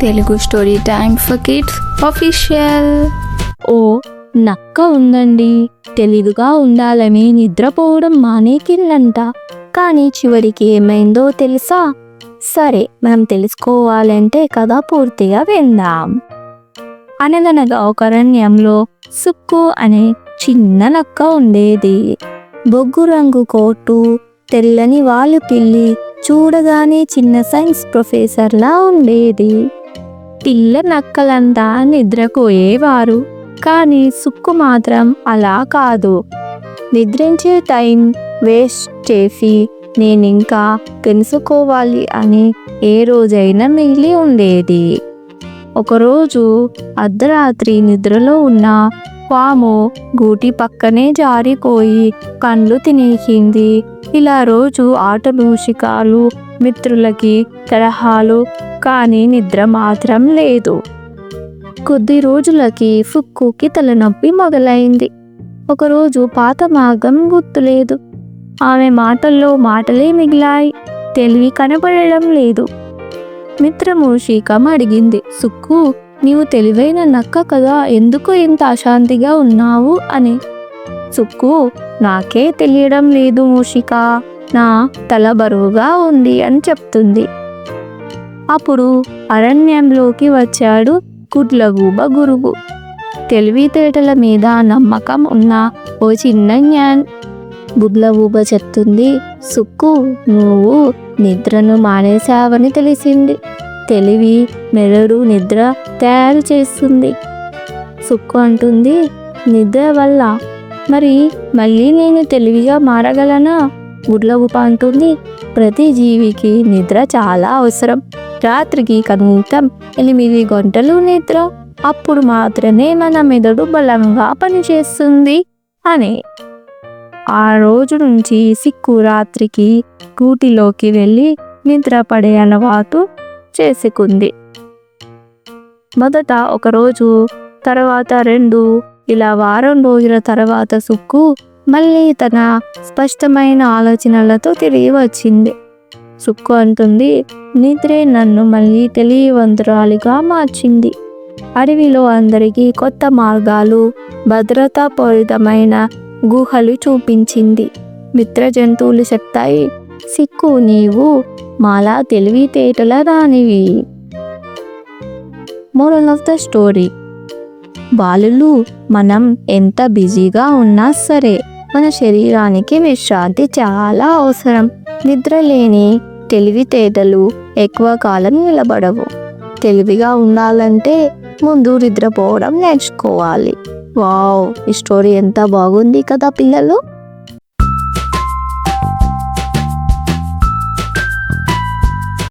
Telugu story time for kids official. ఓ నక్క ఉందండి. తెలివిగా ఉండాలని నిద్రపోవడం మానేకిల్లంట. కానీ చివరికి ఏమైందో తెలుసా? సరే మనం తెలుసుకోవాలంటే కథ పూర్తిగా విందాం. అనగనగా ఒక అరణ్యంలో సుక్కు అనే చిన్న నక్క ఉండేది. బొగ్గు రంగు కోటు తెల్లని వాళ్ళు పిల్లి చూడగానే చిన్న సైన్స్ ప్రొఫెసర్లా ఉండేది. పిల్ల నక్కలంతా నిద్రపోయేవారు. కానీ సుక్కు మాత్రం అలా కాదు. నిద్రించే టైం వేస్ట్ చేసి నేనింకా తెలుసుకోవాలి అని ఏ రోజైనా మిగిలి ఉండేది. ఒకరోజు అర్ధరాత్రి నిద్రలో ఉన్న పాము గూటి పక్కనే జారిపోయి కండ్లు తినేసింది. ఇలా రోజు ఆటలు షికాలు మిత్రులకి తరహాలు కానీ నిద్ర మాత్రం లేదు. కొద్ది రోజులకి ఫుక్కుకి తలనొప్పి మొదలైంది. ఒకరోజు పాత మార్గం గుర్తులేదు. ఆమె మాటల్లో మాటలే మిగిలాయి. తెలివి కనపడడం లేదు. మిత్రమూషికం అడిగింది. సుక్కు నీవు తెలివైన నక్క కదా ఎందుకు ఇంత అశాంతిగా ఉన్నావు అని. సుక్కు నాకే తెలియడం లేదు మూషిక. నా తల బరువుగా ఉంది అని చెప్తుంది. అప్పుడు అరణ్యంలోకి వచ్చాడు కుట్లగూబ గురువు. తెలివితేటల మీద నమ్మకం ఉన్న ఓ చిన్న జ్ఞాన్. గుడ్లగూబ చెప్తుంది సుక్కు నువ్వు నిద్రను మానేశావని తెలిసింది. తెలివి మెదడు నిద్ర తయారు చేస్తుంది. సుక్కు అంటుంది నిద్ర వల్ల? మరి మళ్ళీ నేను తెలివిగా మారగలనా? గుడ్లగూబ అంటుంది ప్రతి జీవికి నిద్ర చాలా అవసరం. రాత్రికి కనీసం ఎనిమిది గంటలు నిద్ర. అప్పుడు మాత్రమే మన మెదడు బలంగా పనిచేస్తుంది అని. ఆ రోజు నుంచి సిక్కు రాత్రికి గూటిలోకి వెళ్ళి నిద్ర పడే అలవాటు చేసుకుంది. మొదట ఒకరోజు తర్వాత రెండు ఇలా వారం రోజుల తర్వాత సుక్కు మళ్ళీ తన స్పష్టమైన ఆలోచనలతో తిరిగి వచ్చింది. సుక్కు అంటుంది నిద్రే నన్ను మళ్ళీ తెలియవంతురాలిగా మార్చింది. అడవిలో అందరికీ కొత్త మార్గాలు భద్రతాపూరితమైన గుహలు చూపించింది. మిత్ర జంతువులు చెప్తాయి సిక్కు నీవు మాలా తెలివితేటల రానివి మోరల్ ఆఫ్ ద స్టోరీ బాలులు మనం ఎంత బిజీగా ఉన్నా సరే మన శరీరానికి విశ్రాంతి చాలా అవసరం. నిద్ర లేని తెలివితేటలు ఎక్కువ కాలం నిలబడవు. తెలివిగా ఉండాలంటే ముందు నిద్రపోవడం నేర్చుకోవాలి. వావ్ ఈ స్టోరీ ఎంత బాగుంది కదా పిల్లలు!